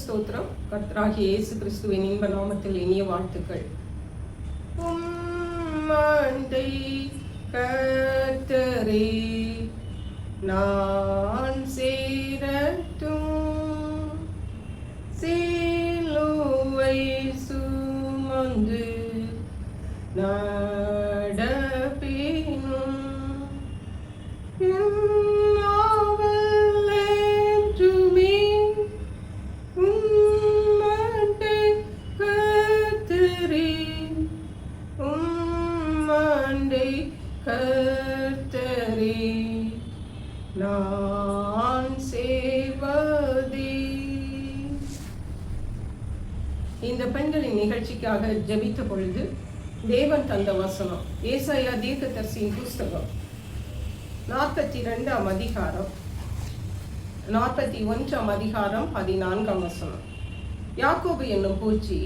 ஸ்தோத்திரம் கர்த்தராகி இயேசு கிறிஸ்துவின் இன்ப நாமத்தில் இனிய வாழ்த்துக்கள். உம்மண்டை கர்த்தரே நான் இந்த பெண்களின் நிகழ்ச்சிக்காக ஜெபித்த பொழுது தேவன் தந்த வசனம் ஏசாயா தீர்க்கதரிசியின் புஸ்தகம். நாற்பத்தி ரெண்டாம் அதிகாரம் நாற்பத்தி ஒன்றாம் அதிகாரம் பதினான்காம் வசனம். யாக்கோபு என்னும் பூச்சி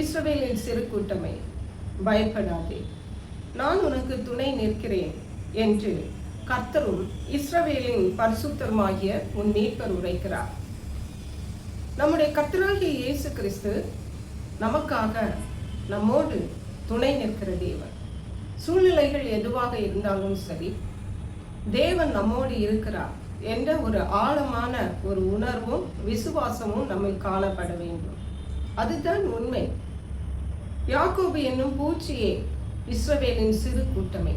இஸ்ரவேலின் சிறு கூட்டமே பயப்படாதே. நான் உனக்கு துணை நிற்கிறேன் என்று கர்த்தரும் இஸ்ரவேலின் பரிசுத்தருமாகிய உன் மீட்பர் உரைக்கிறார். நம்முடைய கத்தராகிய இயேசு கிறிஸ்து நமக்காக நம்மோடு துணை நிற்கிற தேவன். சூழ்நிலைகள் எதுவாக இருந்தாலும் சரி தேவன் நம்மோடு இருக்கிறார் என்ற ஒரு ஆழமான ஒரு உணர்வும் விசுவாசமும் நம்மை காணப்பட வேண்டும். அதுதான் உண்மை. யாக்கோபு என்னும் பூச்சியே இஸ்ரவேலின் சிறு கூட்டமை.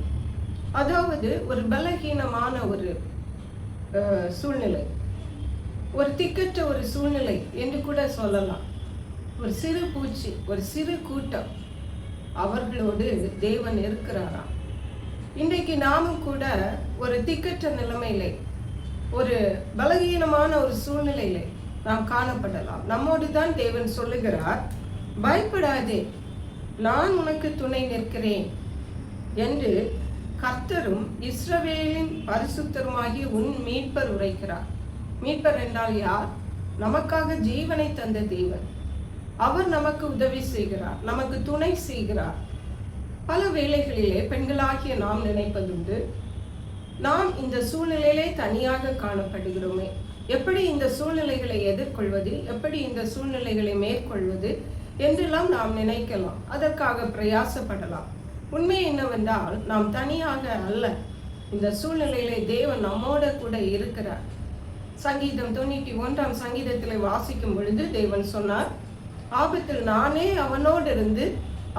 அதாவது ஒரு பலகீனமான ஒரு சூழ்நிலை. ஒரு திக்கற்ற ஒரு சூழ்நிலை என்று கூட சொல்லலாம். ஒரு சிறு பூச்சி ஒரு சிறு கூட்டம் அவர்களோடு தேவன் இருக்கிறாராம். இன்றைக்கு நாமும் கூட ஒரு திக்கற்ற நிலைமையிலே ஒரு பலகீனமான ஒரு சூழ்நிலையில நாம் காணப்படலாம். நம்மோடு தான் தேவன் சொல்லுகிறார் பயப்படாதே நான் உனக்கு துணை நிற்கிறேன் என்று கர்த்தரும் இஸ்ரவேலின் பரிசுத்தருமாகிய உன் மீட்பர் உரைக்கிறார். மீட்பர் என்றால் யார்? நமக்காக ஜீவனை தந்த தேவன். அவர் நமக்கு உதவி செய்கிறார் நமக்கு துணை செய்கிறார். பல வேளைகளிலே பெண்களாகிய நாம் நினைப்பதுண்டு நாம் இந்த சூழ்நிலையிலே தனியாக காணப்படுகிறோமே. எப்படி இந்த சூழ்நிலைகளை எதிர்கொள்வது எப்படி இந்த சூழ்நிலைகளை மேற்கொள்வது என்றெல்லாம் நாம் நினைக்கலாம். அதற்காக பிரயாசப்படலாம். உண்மை என்னவென்றால் நாம் தனியாக அல்ல. இந்த சூழ்நிலையிலே தேவன் நம்மோட கூட இருக்கிறார். சங்கீதம் தொண்ணூற்றி ஒன்றாம் சங்கீதத்தில் வாசிக்கும் பொழுது தேவன் சொன்னார் ஆபத்தில் நானே அவனோடு இருந்து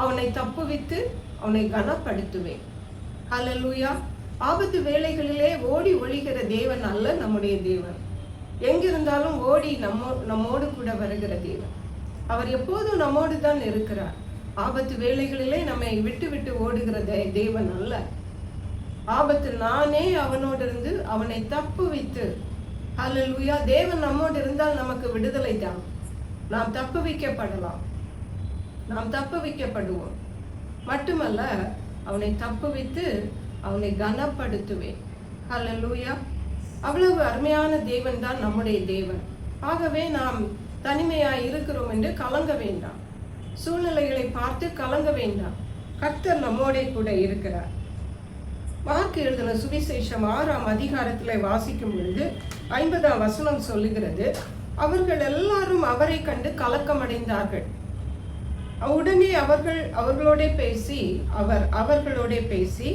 அவனை தப்புவித்து அவனை கனப்படுத்துவேன். ஹalleluya. ஆபத்து வேலைகளிலே ஓடி ஒழிகிற தேவன் அல்ல நம்முடைய தேவன். எங்கிருந்தாலும் ஓடி நம்ம நம்மோடு கூட வருகிற தேவன். அவர் எப்போதும் நம்மோடு தான் இருக்கிறார். ஆபத்து வேலைகளிலே நம்மை விட்டு விட்டு ஓடுகிற தேவன் அல்ல. ஆபத்தில் நானே அவனோடு இருந்து அவனை தப்புவித்து ஹலலுயா தேவன் நம்மோடு இருந்தால் நமக்கு விடுதலை தான். நாம் தப்பு வைக்கப்படலாம். நாம் தப்பு வைக்கப்படுவோம். மட்டுமல்ல அவனை தப்பு வைத்து அவனை கனப்படுத்துவேன். ஹalleluya அவ்வளவு அருமையான தேவன் தான் நம்முடைய தேவன். ஆகவே நாம் தனிமையாய் இருக்கிறோம் என்று கலங்க வேண்டாம். சூழ்நிலைகளை பார்த்து கலங்க வேண்டாம். கர்த்தர் நம்மோடே கூட இருக்கிறார். மார்க் எழுதின சுவிசேஷம் ஆறாம் அதிகாரத்தில் வாசிக்கும் பொழுது ஐம்பதாம் வசனம் சொல்லுகிறது அவர்கள் எல்லாரும் அவரை கண்டு கலக்கமடைந்தார்கள். உடனே அவர்கள் அவர்களோட பேசி அவர் அவர்களோட பேசி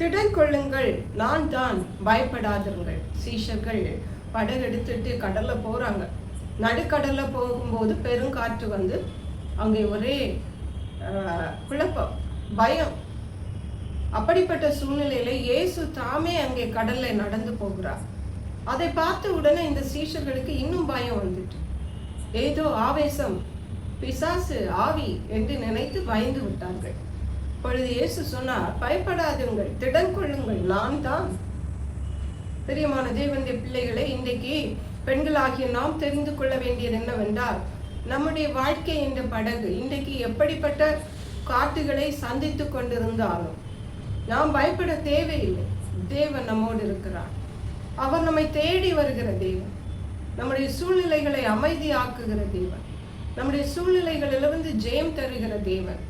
திடன் கொள்ளுங்கள் நான் தான் பயப்படாதிருங்கள். சீஷர்கள் படகெடுத்துட்டு கடல்ல போறாங்க. நடுக்கடல்ல போகும்போது பெருங்காற்று வந்து அங்கே ஒரே குழப்பம் பயம். அப்படிப்பட்ட சூழ்நிலையில இயேசு தாமே அங்கே கடல்ல நடந்து போகிறார். அதை பார்த்த உடனே இந்த சீஷர்களுக்கு இன்னும் பயம் வந்துட்டு. ஏதோ ஆவேசம் பிசாசு ஆவி என்று நினைத்து பயந்து விட்டார்கள். பொழுது இயேசு சொன்னார் பயப்படாதுங்கள் திடங்கொள்ளுங்கள் நான் தான். பிரியமான தேவனுடைய பிள்ளைகளை இன்றைக்கு பெண்களாகிய நாம் தெரிந்து கொள்ள வேண்டியது என்னவென்றால் நம்முடைய வாழ்க்கை என்ற படகு இன்றைக்கு எப்படிப்பட்ட காட்டுகளை சந்தித்து கொண்டிருந்தாலும் நாம் பயப்பட தேவையில்லை. தேவன் நம்மோடு இருக்கிறார். அவர் நம்மை தேடி வருகிற தேவன். நம்முடைய சூழ்நிலைகளை அமைதியாக்குகிற தேவன். நம்முடைய சூழ்நிலைகளிலிருந்து ஜெயம் தருகிற தேவன்.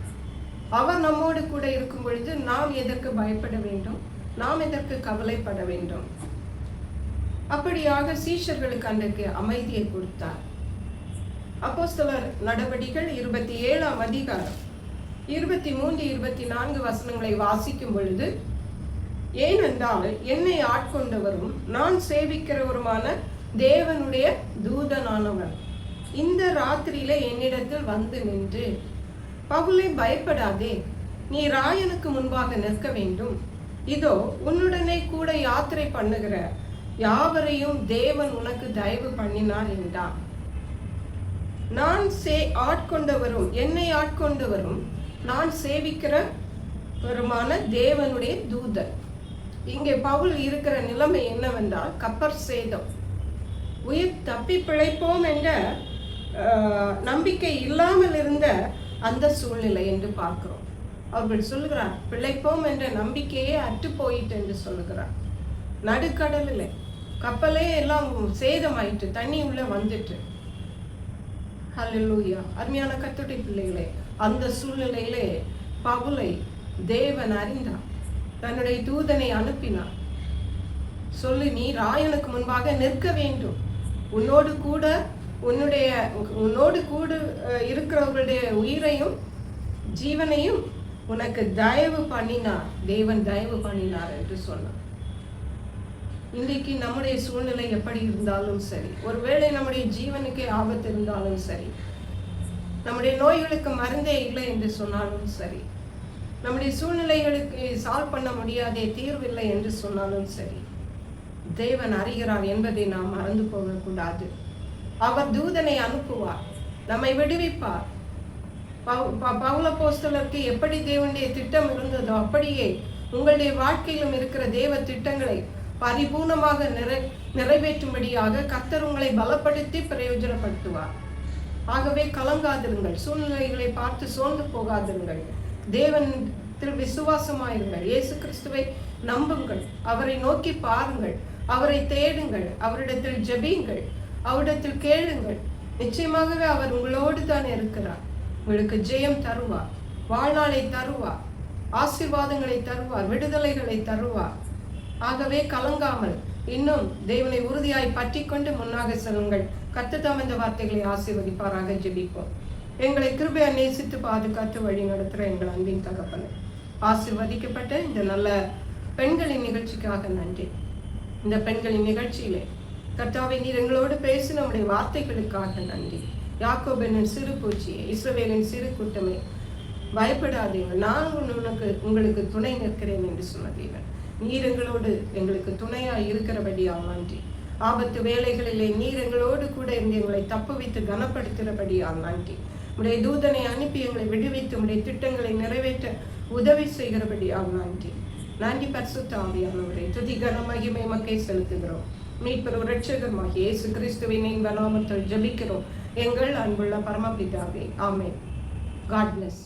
அவர் நம்மோடு கூட இருக்கும் பொழுது நாம் எதற்கு பயப்பட வேண்டும்? நாம் எதற்கு கவலைப்பட வேண்டும்? அப்படியாக சீஷர்களுக்கு அன்றைக்கு அமைதியை கொடுத்தார். அப்போஸ்தலர் நடவடிகள் இருபத்தி ஏழாம் அதிகாரம். இருபத்தி மூன்று இருபத்தி நான்கு வசனங்களை வாசிக்கும் பொழுது ஏனென்றால் என்னை ஆட்கொண்டவரும் நான் சேவிக்கிறவருமான தேவனுடைய தூதனானவர் இந்த ராத்திரியில என்னிடத்தில் வந்து நின்று பவுலை பயப்படாதே நீ ராயனுக்கு முன்பாக நிற்க வேண்டும். இதோ உன்னுடனே கூட யாத்திரை பண்ணுகிற யாவரையும் தேவன் உனக்கு தயவு பண்ணினார் என்றார். நான் சே ஆட்கொண்டவரும் என்னை ஆட்கொண்டவரும் நான் சேவிக்கிற வருமான தேவனுடைய தூதர். இங்கே பவுல் இருக்கிற நிலைமை என்னவென்றால் கப்பர் சேதம். உயிர் தப்பி பிழைப்போம் என்ற நம்பிக்கை இல்லாமல் இருந்த அந்த சூழ்நிலை என்று பார்க்கிறோம். அவர்கள் சொல்லுகிறார் பிழைப்போம் என்ற நம்பிக்கையே அற்று போயிட்டு என்று சொல்லுகிறார். நடுக்கடலில் கப்பலே எல்லாம் சேதமாயிட்டு தண்ணி உள்ள வந்துட்டு ஹalleluya. அருமையான கத்துடைய பிள்ளைகளே அந்த சூழ்நிலையிலே பவுலை தேவன் அறிந்தார் தன்னுடைய தூதனை அனுப்பினார் சொல்லி நீ ராயனுக்கு முன்பாக நிற்க வேண்டும். உன்னோடு கூட உன்னுடைய உன்னோடு கூட இருக்கிறவர்களுடைய உயிரையும் ஜீவனையும் உனக்கு தயவு பண்ணினார். தேவன் தயவு பண்ணினார் என்று சொன்னார் இன்றைக்கு நம்முடைய சூழ்நிலை எப்படி இருந்தாலும் சரி ஒருவேளை நம்முடைய ஜீவனுக்கே ஆபத்து இருந்தாலும் சரி நம்முடைய நோய்களுக்கு மருந்தே இல்லை என்று சொன்னாலும் சரி. நம்முடைய சூழ்நிலைகளுக்கு சால்வ் பண்ண முடியாதே தீர்வில்லை என்று சொன்னாலும் சரி. தேவன் அறிகிறார் என்பதை நாம் மறந்து போகக்கூடாது. அவர் தூதனை அனுப்புவார் நம்மை விடுவிப்பார். பவு- ப- பவுல போஸ்தலருக்கு எப்படி தேவனுடைய திட்டம் இருந்ததோ அப்படியே உங்களுடைய வாழ்க்கையிலும் இருக்கிற தேவ திட்டங்களை பரிபூர்ணமாக நிறை நிறைவேற்றும்படியாக கர்த்தர் உங்களை பலப்படுத்தி பிரயோஜனப்படுத்துவார். ஆகவே கலங்காதிருங்கள். சூழ்நிலைகளை பார்த்து சோர்ந்து போகாதிருங்கள். திரு விசுவாசமாயிருங்கள். இயேசு கிறிஸ்துவை நம்புங்கள். அவரை நோக்கி பாருங்கள். அவரை தேடுங்கள். அவரிடத்தில் ஜெபியுங்கள். அவரிடத்தில் கேளுங்கள். நிச்சயமாகவே அவர் உங்களோடு தான் இருக்கிறார். உங்களுக்கு ஜெயம் தருவார். வாழ்நாளை தருவார். ஆசீர்வாதங்களை தருவார். விடுதலைகளை தருவார். ஆகவே கலங்காமல் இன்னும் தேவனை உறுதியாய் பற்றி கொண்டு முன்னாக செல்லுங்கள். கத்துத்தாம் இந்த வார்த்தைகளை ஆசீர்வதிப்பாராக ஜெபிப்போம். எங்களை கிருபையா நேசித்து பாதுகாத்து வழி நடத்துகிற எங்கள் அன்பின் தகப்பனை. ஆசிர்வதிக்கப்பட்ட இந்த நல்ல பெண்களின் நிகழ்ச்சிக்காக நன்றி. இந்த பெண்களின் நிகழ்ச்சியிலே கர்த்தாவை நீர் எங்களோடு பேசி நம்முடைய வார்த்தைகளுக்காக நன்றி. யாக்கோபெனின் சிறு பூச்சியை இஸ்ரவேலின் சிறு கூட்டமே பயப்படாதீங்க நான் உனக்கு உங்களுக்கு துணை நிற்கிறேன் என்று சொன்னதேவன் நீர் எங்களோடு எங்களுக்கு துணையாய் இருக்கிறபடியால் நன்றி ஆபத்து வேலைகளிலே நீர் எங்களோடு கூட இருந்து எங்களை தப்புவித்து கனப்படுத்துகிறபடியால் நன்றி உடைய தூதனை அனுப்பி எங்களை விடுவித்து உடைய திட்டங்களை நிறைவேற்ற உதவி செய்கிறபடியால் நன்றி நன்றி பரிசுத்த ஆவியானவரை துதி கன மகிமை மக்கை செலுத்துகிறோம். மீட்பர் இரட்சகருமாகிய இயேசு கிறிஸ்துவின் இன்ப நாமத்தில் ஜெபிக்கிறோம். எங்கள் அன்புள்ள பரமபிதாவே ஆமே காட் பிளஸ்